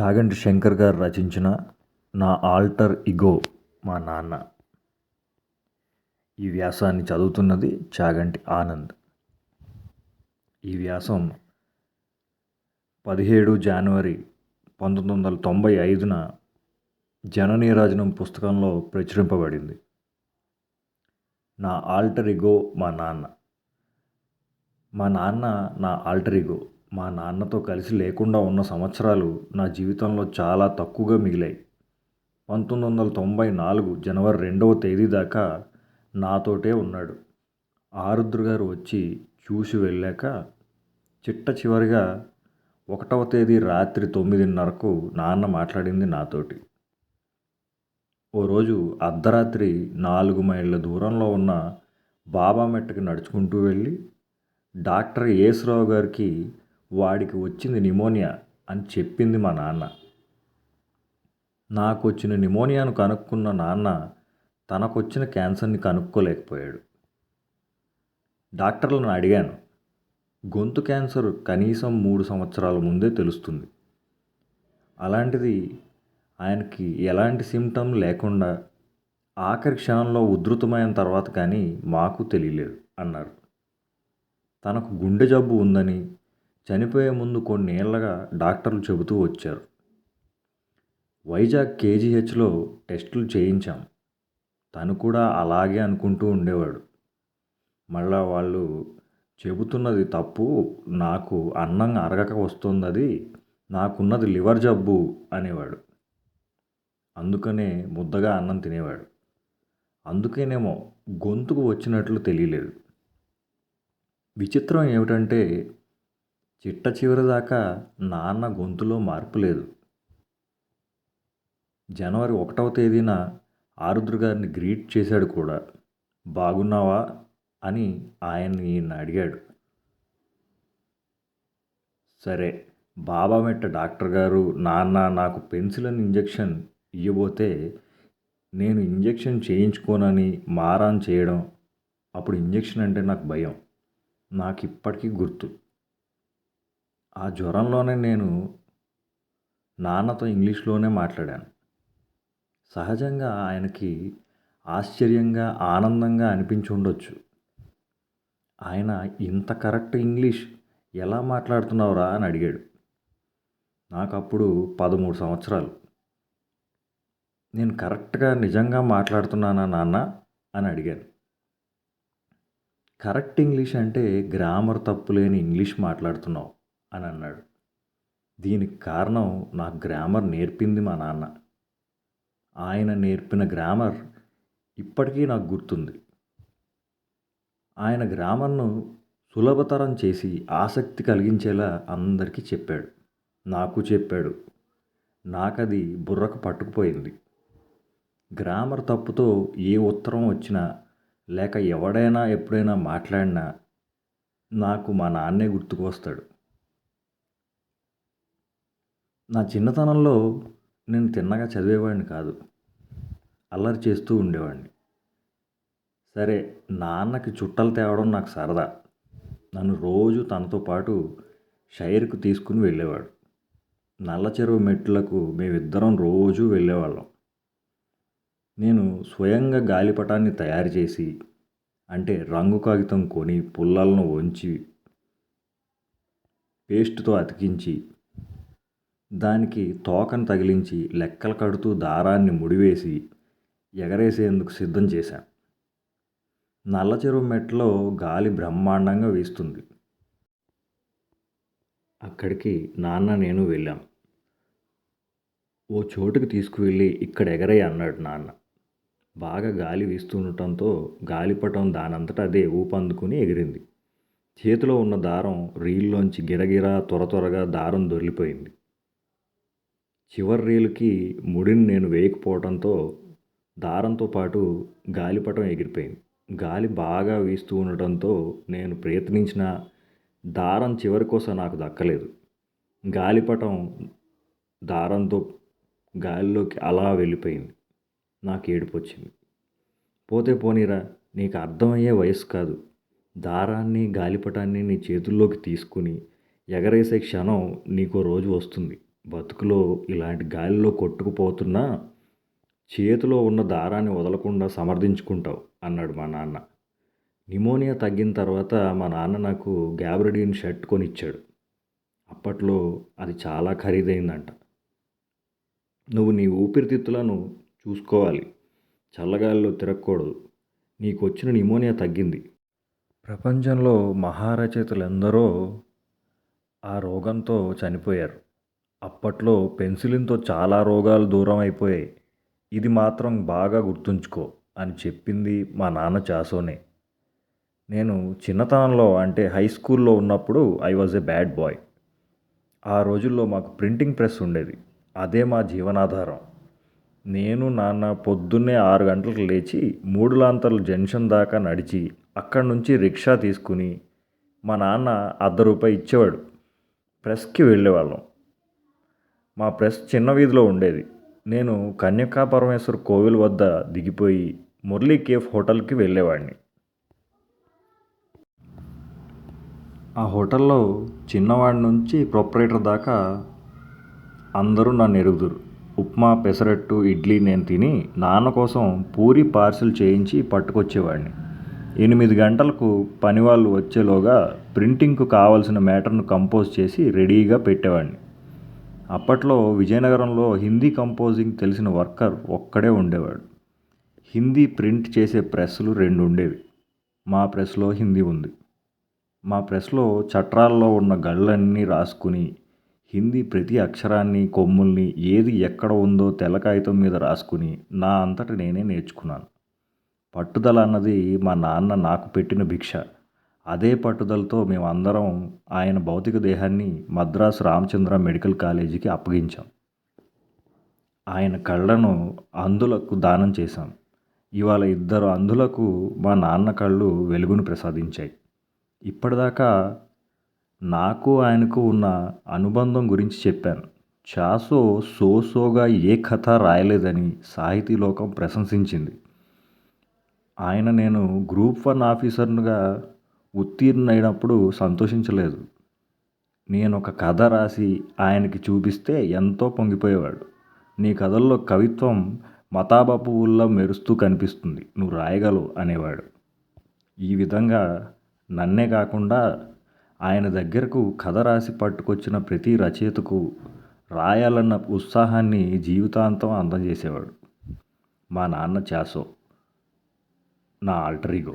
చాగంటి శంకర్ గారు రచించిన నా ఆల్టర్ ఇగో మా నాన్న. ఈ వ్యాసాన్ని చదువుతున్నది చాగంటి ఆనంద్. ఈ వ్యాసం పదిహేడు జనవరి పంతొమ్మిది వందల తొంభై ఐదున జననీరాజనం పుస్తకంలో ప్రచురింపబడింది. నా ఆల్టర్ ఇగో మా నాన్న. మా నాన్న నా ఆల్టర్ ఇగో. మా నాన్నతో కలిసి లేకుండా ఉన్న సంవత్సరాలు నా జీవితంలో చాలా తక్కువగా మిగిలాయి. పంతొమ్మిది వందల తొంభై నాలుగు జనవరి రెండవ తేదీ దాకా నాతోటే ఉన్నాడు. ఆరుద్ర గారు వచ్చి చూసి వెళ్ళాక చిట్ట చివరిగా ఒకటవ తేదీ రాత్రి తొమ్మిదిన్నరకు నాన్న మాట్లాడింది నాతోటి. ఓ రోజు అర్ధరాత్రి నాలుగు మైళ్ళ దూరంలో ఉన్న బాబా మెట్టకి నడుచుకుంటూ వెళ్ళి డాక్టర్ యేసురావు గారికి వాడికి వచ్చింది నిమోనియా అని చెప్పింది మా నాన్న. నాకు వచ్చిన నిమోనియాను కనుక్కున్న నాన్న తనకొచ్చిన క్యాన్సర్ని కనుక్కోలేకపోయాడు. డాక్టర్లను అడిగాను గొంతు క్యాన్సర్ కనీసం మూడు సంవత్సరాల ముందే తెలుస్తుంది. అలాంటిది ఆయనకి ఎలాంటి సిమ్టమ్ లేకుండా ఆఖరి క్షణంలో ఉధృతమైన తర్వాత కానీ మాకు తెలియలేదు అన్నారు. తనకు గుండె జబ్బు ఉందని చనిపోయే ముందు కొన్నేళ్ళగా డాక్టర్లు చెబుతూ వచ్చారు. వైజాగ్ కేజీహెచ్లో టెస్టులు చేయించాం. తను కూడా అలాగే అనుకుంటూ ఉండేవాడు. మళ్ళా వాళ్ళు చెబుతున్నది తప్పు నాకు అన్నం అరగక వస్తుంది నాకున్నది లివర్ జబ్బు అనేవాడు. అందుకనే ముద్దగా అన్నం తినేవాడు. అందుకేనేమో గొంతుకు వచ్చినట్లు తెలియలేదు. విచిత్రం ఏమిటంటే చిట్ట చివరి దాకా నాన్న గొంతులో మార్పు లేదు. జనవరి ఒకటవ తేదీన ఆరుద్ర గారిని గ్రీట్ చేశాడు కూడా. బాగున్నావా? అని ఆయన్ని ఈయన అడిగాడు. సరే బాబా మెట్ట డాక్టర్ గారు నాన్న నాకు పెన్సిలిన్ ఇంజెక్షన్ ఇవ్వబోతే నేను ఇంజెక్షన్ చేయించుకోనని మారాన్ చేయడం అప్పుడు ఇంజెక్షన్ అంటే నాకు భయం. నాకు ఇప్పటికీ గుర్తు. ఆ జ్వరంలోనే నేను నాన్నతో ఇంగ్లీష్లోనే మాట్లాడాను. సహజంగా ఆయనకి ఆశ్చర్యంగా ఆనందంగా అనిపించి ఉండొచ్చు. ఆయన ఇంత కరెక్ట్ ఇంగ్లీష్ ఎలా మాట్లాడుతున్నావురా? అని అడిగాడు. నాకు అప్పుడు పదమూడు సంవత్సరాలు. నేను కరెక్ట్గా నిజంగా మాట్లాడుతున్నానా నాన్న? అని అడిగాను. కరెక్ట్ ఇంగ్లీష్ అంటే గ్రామర్ తప్పు లేని ఇంగ్లీష్ మాట్లాడుతున్నావు. అని అన్నాడు దీనికి కారణం నాకు గ్రామర్ నేర్పింది మా నాన్న. ఆయన నేర్పిన గ్రామర్ ఇప్పటికీ నాకు గుర్తుంది. ఆయన గ్రామర్ను సులభతరం చేసి ఆసక్తి కలిగించేలా అందరికీ చెప్పాడు. నాకు చెప్పాడు. నాకది బుర్రకు పట్టుకుపోయింది. గ్రామర్ తప్పుతో ఏ ఉత్తరం వచ్చినా లేక ఎవడైనా ఎప్పుడైనా మాట్లాడినా నాకు మా నాన్నే గుర్తుకు వస్తాడు. నా చిన్నతనంలో నేను తిన్నగా చదివేవాడిని కాదు. అల్లరి చేస్తూ ఉండేవాడిని. సరే నాన్నకి చుట్టలు తేవడం నాకు సరదా. నన్ను రోజు తనతో పాటు షైర్కు తీసుకుని వెళ్ళేవాడు. నల్ల చెరువు మెట్లకు మేమిద్దరం రోజు వెళ్ళేవాళ్ళం. నేను స్వయంగా గాలిపటాన్ని తయారు చేసి అంటే రంగు కాగితం కొని పుల్లలను వంచి పేస్ట్తో అతికించి దానికి తోకను తగిలించి లెక్కలు కడుతూ దారాన్ని ముడివేసి ఎగరేసేందుకు సిద్ధం చేశాను నల్ల చెరువు మెట్లో గాలి బ్రహ్మాండంగా వీస్తుంది. అక్కడికి నాన్న నేను వెళ్ళాం. ఓ చోటుకి తీసుకువెళ్ళి ఇక్కడ ఎగరే అన్నాడు నాన్న. బాగా గాలి వీస్తుండటంతో గాలిపటం దానంతటా అదే ఊపందుకుని ఎగిరింది. చేతిలో ఉన్న దారం రీల్లోంచి గిరగిరా త్వర త్వరగా దారం దొరికిపోయింది. చివరి రీలుకి ముడిని నేను వేయకపోవడంతో దారంతో పాటు గాలిపటం ఎగిరిపోయింది. గాలి బాగా వీస్తూ ఉండటంతో నేను ప్రయత్నించిన దారం చివరి కోసం నాకు దక్కలేదు. గాలిపటం దారంతో గాలిలోకి అలా వెళ్ళిపోయింది. నాకు ఏడుపు వచ్చింది. పోతే పోనీరా నీకు అర్థమయ్యే వయసు కాదు. దారాన్ని గాలిపటాన్ని నీ చేతుల్లోకి తీసుకుని ఎగరేసే క్షణం నీకో రోజు వస్తుంది. బతుకులో ఇలాంటి గాలిలో కొట్టుకుపోతున్నా చేతిలో ఉన్న దారాన్ని వదలకుండా సమర్థించుకుంటావు అన్నాడు మా నాన్న. నిమోనియా తగ్గిన తర్వాత మా నాన్న నాకు గ్యాబ్రడీన్ షర్ట్ కొనిచ్చాడు. అప్పట్లో అది చాలా ఖరీదైందంట. నువ్వు నీ ఊపిరితిత్తులను చూసుకోవాలి. చల్లగాలిలో తిరగకూడదు. నీకు వచ్చిన నిమోనియా తగ్గింది. ప్రపంచంలో మహారచయితలు ఎందరో ఆ రోగంతో చనిపోయారు. అప్పట్లో పెన్సిలిన్తో చాలా రోగాలు దూరం అయిపోయాయి. ఇది మాత్రం బాగా గుర్తుంచుకో అని చెప్పింది మా నాన్న చాసోనే. నేను చిన్నతనంలో అంటే హై స్కూల్లో ఉన్నప్పుడు I was a bad boy. ఆ రోజుల్లో మాకు ప్రింటింగ్ ప్రెస్ ఉండేది. అదే మా జీవనాధారం. నేను నాన్న పొద్దున్నే ఆరు గంటలకు లేచి మూడు లాంతర్ల జంక్షన్ దాకా నడిచి అక్కడి నుంచి రిక్షా తీసుకుని మా నాన్న అర్ధ రూపాయి ఇచ్చేవాడు. ప్రెస్కి వెళ్ళేవాళ్ళం. మా ప్రెస్ చిన్న వీధిలో ఉండేది. నేను కన్యకా పరమేశ్వర్ కోవిల్ వద్ద దిగిపోయి మురళీ కేఫ్ హోటల్కి వెళ్ళేవాడిని ఆ హోటల్లో చిన్నవాడి నుంచి ప్రొపరేటర్ దాకా అందరూ నన్ను ఎరుగుదురు. ఉప్మా పెసరట్టు ఇడ్లీ నేను తిని నాన్న కోసం పూరి పార్సిల్ చేయించి పట్టుకొచ్చేవాడిని ఎనిమిది గంటలకు పనివాళ్ళు వచ్చేలోగా ప్రింటింగ్కు కావాల్సిన మ్యాటర్ను కంపోజ్ చేసి రెడీగా పెట్టేవాడిని అప్పట్లో విజయనగరంలో హిందీ కంపోజింగ్ తెలిసిన వర్కర్ ఒక్కడే ఉండేవాడు. హిందీ ప్రింట్ చేసే ప్రెస్లు రెండు ఉండేవి మా ప్రెస్లో హిందీ ఉంది. మా ప్రెస్లో చట్రాల్లో ఉన్న గళ్ళన్నీ రాసుకుని హిందీ ప్రతి అక్షరాన్ని కొమ్ముల్ని ఏది ఎక్కడ ఉందో తెల్ల కాగితం మీద రాసుకుని నా అంతట నేనే నేర్చుకున్నాను. పట్టుదల అన్నది మా నాన్న నాకు పెట్టిన భిక్ష. అదే పట్టుదలతో మేమందరం ఆయన భౌతిక దేహాన్ని మద్రాసు రామచంద్ర మెడికల్ కాలేజీకి అప్పగించాం. ఆయన కళ్ళను అంధులకు దానం చేశాం. ఇవాళ ఇద్దరు అంధులకు మా నాన్న కళ్ళు వెలుగును ప్రసాదించాయి. ఇప్పటిదాకా నాకు ఆయనకు ఉన్న అనుబంధం గురించి చెప్పాను. చాసో సోసోగా ఏ కథ రాయలేదని సాహితీ లోకం ప్రశంసించింది. ఆయన నేను గ్రూప్ వన్ ఆఫీసర్నుగా ఉత్తీర్ణైనప్పుడు సంతోషించలేదు. నేను ఒక కథ రాసి ఆయనకి చూపిస్తే ఎంతో పొంగిపోయేవాడు. నీ కథల్లో కవిత్వం మతాబా మెరుస్తూ కనిపిస్తుంది. నువ్వు రాయగలవు అనేవాడు. ఈ విధంగా నన్నే కాకుండా ఆయన దగ్గరకు కథ రాసి పట్టుకొచ్చిన ప్రతి రచయితకు రాయాలన్న ఉత్సాహాన్ని జీవితాంతం అందజేసేవాడు. మా నాన్న చాసో నా ఆల్టరీగో